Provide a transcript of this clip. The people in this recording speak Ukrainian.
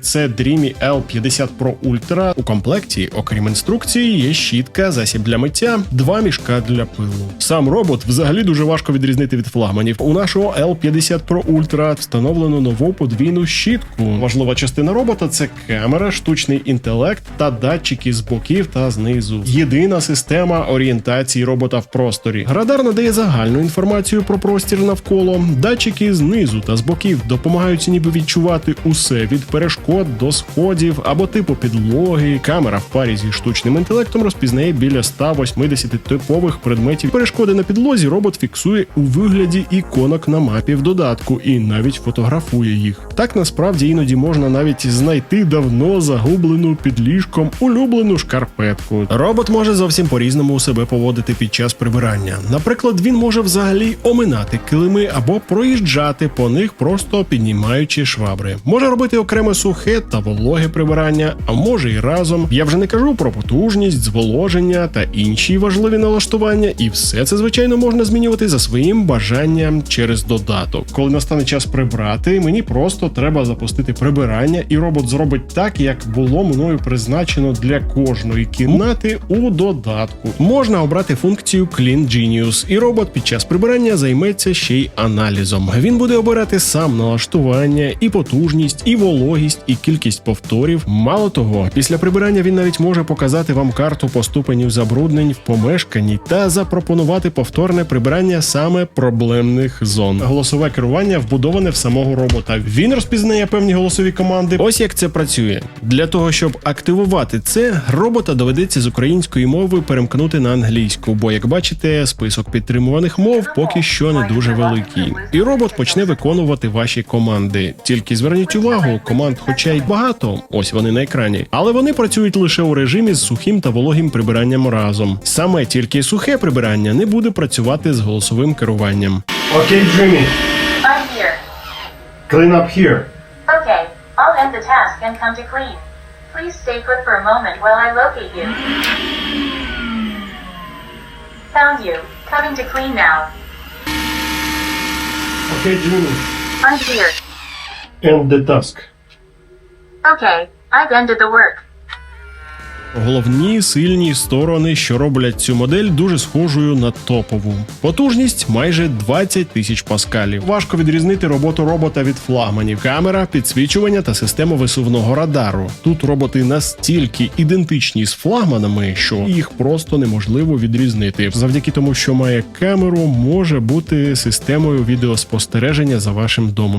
Це Dreamy L50 Pro Ultra. У комплекті, окрім інструкції, є щітка, засіб для миття, два мішка для пилу. Сам робот взагалі дуже важко відрізнити від флагманів. У нашого L50 Pro Ultra встановлено нову подвійну щітку. Важлива частина робота це камера, штучний інтелект та датчики з боків та знизу. Єдина система орієнтації робота в просторі. Радар надає загальну інформацію про простір навколо. Датчики знизу та з боків допомагають ніби відчувати усе від перешкод до сходів або типу підлоги. Камера в парі зі штучним інтелектом розпізнає біля 180 типових предметів. Перешкоди на підлозі робот фіксує у вигляді іконок на мапі в додатку і навіть фотографує їх. Так насправді іноді можна навіть знайти давно загублену під ліжком улюблену шкарпетку. Робот може зовсім по-різному себе поводити під час прибирання. Наприклад, він може взагалі оминати килими або проїжджати по них, просто піднімаючи швабри. Може робити окреме сухе та вологе прибирання, а може і разом. Я вже не кажу про потужність, зволоження та інші важливі налаштування, і все це звичайно можна змінювати за своїм бажанням через додаток. Коли настане час прибрати, мені просто треба запустити прибирання, і робот зробить так, як було мною призначено для кожної кімнати у додатку. Можна обрати функцію Clean Genius, і робот під час прибирання займеться ще й аналізом. Він буде обирати сам налаштування, і потужність, і вологість, і кількість повторів. Мало того, після прибирання він навіть може показати вам карту по ступеню забруднень в помешканні та запропонувати повторне прибирання саме проблемних зон. Голосове керування вбудоване в самого робота. Він розпізнає певні голосові команди. Ось як це працює. Для того щоб активувати це, робота доведеться з української мови перемкнути на англійську, бо як бачите, список підтримуваних мов поки що не дуже великий. І робот почне виконувати ваші команди. Тільки зверніть увагу, команд, хоча й багато, ось вони на екрані, але вони працюють лише у режимі з сухим та вологим прибиранням разом. Саме тільки сухе прибирання не буде працювати з голосовим керуванням. I'm here. clean up here. Okay, I'll end the task and come to clean. Please stay put for a moment while I locate you. Found you. Coming to clean now. Okay, Dreamy, I'm here. end the task. Okay, I've ended the work. Головні сильні сторони, що роблять цю модель дуже схожою на топову. Потужність майже 20 тисяч паскалів. Важко відрізнити роботу робота від флагманів. Камера, підсвічування та система висувного радару. Тут роботи настільки ідентичні з флагманами, що їх просто неможливо відрізнити. Завдяки тому, що має камеру, може бути системою відеоспостереження за вашим домом.